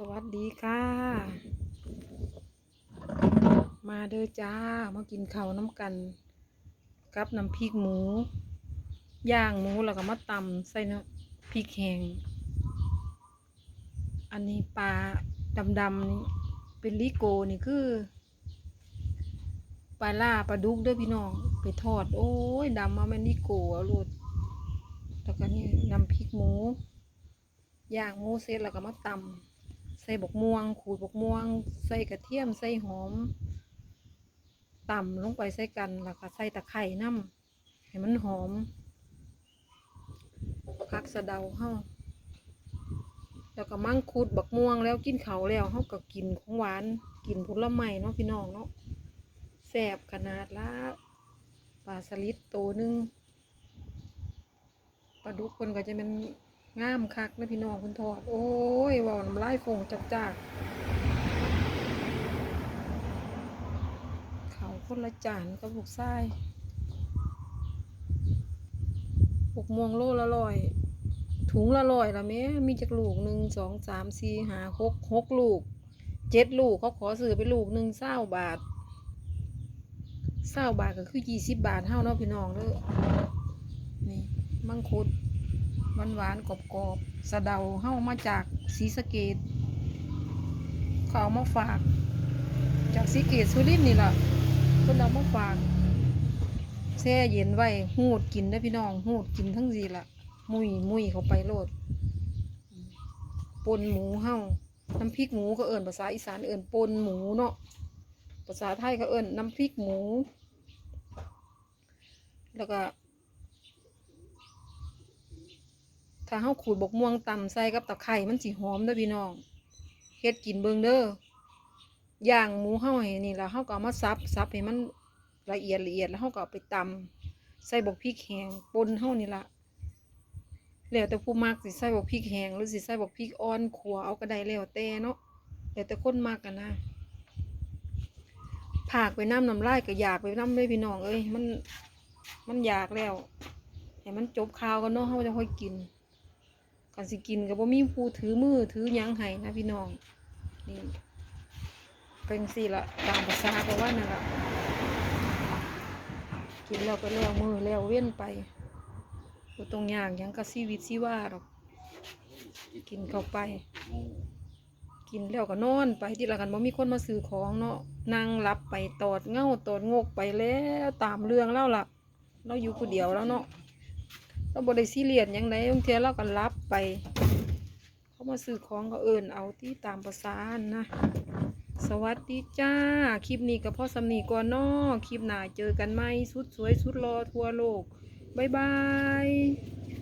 สวัสดีค่ะ มาเด้อจ้า มากินข้าวน้ำกัน กับน้ำพริกหมู ย่างหมูแล้วก็มาตำใส่น้ำพริกแห้งอันนี้ปลาดำๆนี่เป็นลิโกนี่คือปลาล่าปลาดุกเด้อพี่น้องไปทอด โอ้ยดำมาแม่นลิโกเอาโลดแล้วก็นี่น้ำพริกหมูย่างหมูเสร็จแล้วก็มาตำ ใส่บกม่วง ขูดบกม่วง ใส่กระเทียม ใส่หอมต่ำลงไปใส่กันแล้วก็ใส่ตะไคร่น้ำให้มันหอมพักสะเดาเฮาแล้วก็มั่งคูดบักม่วงแล้วกินเขาแล้วเฮาก็กินของหวานกินผลไม้เนาะพี่น้องเนาะแซ่บขนาดละปลาสลิดโตวหนึงปลาดุกคนก็จะเป็น งามคักนะพี่น้องคุณทอด โอ้ยว่าน้ำลายฟงจักจากเขาคนละจานกับบุกไส้หกโมงโลละร้อย ถุงละร้อยละแม่มีจักลูกหนึ่งสองสามสี่ห้าหกหกลูกเจ็ดลูกเขาขอซื้อไปลูกหนึ่งเศร้าบาทเศร้าบาทก็คือยี่สิบบาทเท่าเนาะพี่น้องเด้อนี่มังคุด หวานหวานกรอบกรอบๆสะเดาเฮ้ามาจากศรีสะเกดเขาเอามาฝาก จากศรีเกดสุรินนี่แหละเพิ่นเอามาฝากแช่เย็นไว้หูดกินได้พี่น้องหูดกินทั้งสีละมุยมุยเขาไปโลดปนหมูเฮ้าน้ำพริกหมูก็เอิญภาษาอีสานเอิญปนหมูเนาะภาษาไทยก็เอิญน้ำพริกหมู แล้วก็ ถ้าเฮาขูดบกม่วงตำใส่กับตะไคร่มันสิหอมเด้อพี่น้องเฮ็ดกินเบิ่งเด้อย่างหมูเฮาให้นี่แล้วเฮาก็เอามาซับซับให้มันละเอียดละเอียดแล้วเฮาก็เอาไปตำใส่บกพริกแห้งป่นเฮานี่ล่ะแล้วแต่ผู้มักสิใส่บกพริกแห้งหรือสิใส่บกพริกอ่อนขัวเอาก็ได้แล้วแต่เนาะแล้วแต่คนมักกันนะผากไปน้ำน้ำลายก็อยากไปน้ำเลยพี่น้องเอ้ยมันมันอยากแล้วให้มันจบข่าวกันเนาะเฮาจะค่อยกิน กันสิกินกับว่ามีผู้ถือมือถือยังให้นะพี่น้อง นี่เป็นสิละตามภาษาก็ว่านั่นละกินแล้วก็แล้วมือแล้วเว้นไปบ่ตรงอย่างยังกับชีวิตชีว่าหรอกกินเข้าไป กินแล้วก็นอนไปที่ละกันบ่มีคนมาซื้อของเนาะนั่งรับไปตอดเง่าตอดงกไปแล้วตามเรื่องแล้วล่ะ เราอยู่คนเดียวแล้วเนาะ เราบริซีเรียสยังไงบางเทีเราก็รับไป เขามาซื้อของก็เอินเอาที่ตามประสานะ สวัสดีจ้า คลิปนี้กับพ่อสำนีก่อนนอคลิปหน้าเจอกันไหมสุดสวยสุดรอทั่วโลก บ๊ายบาย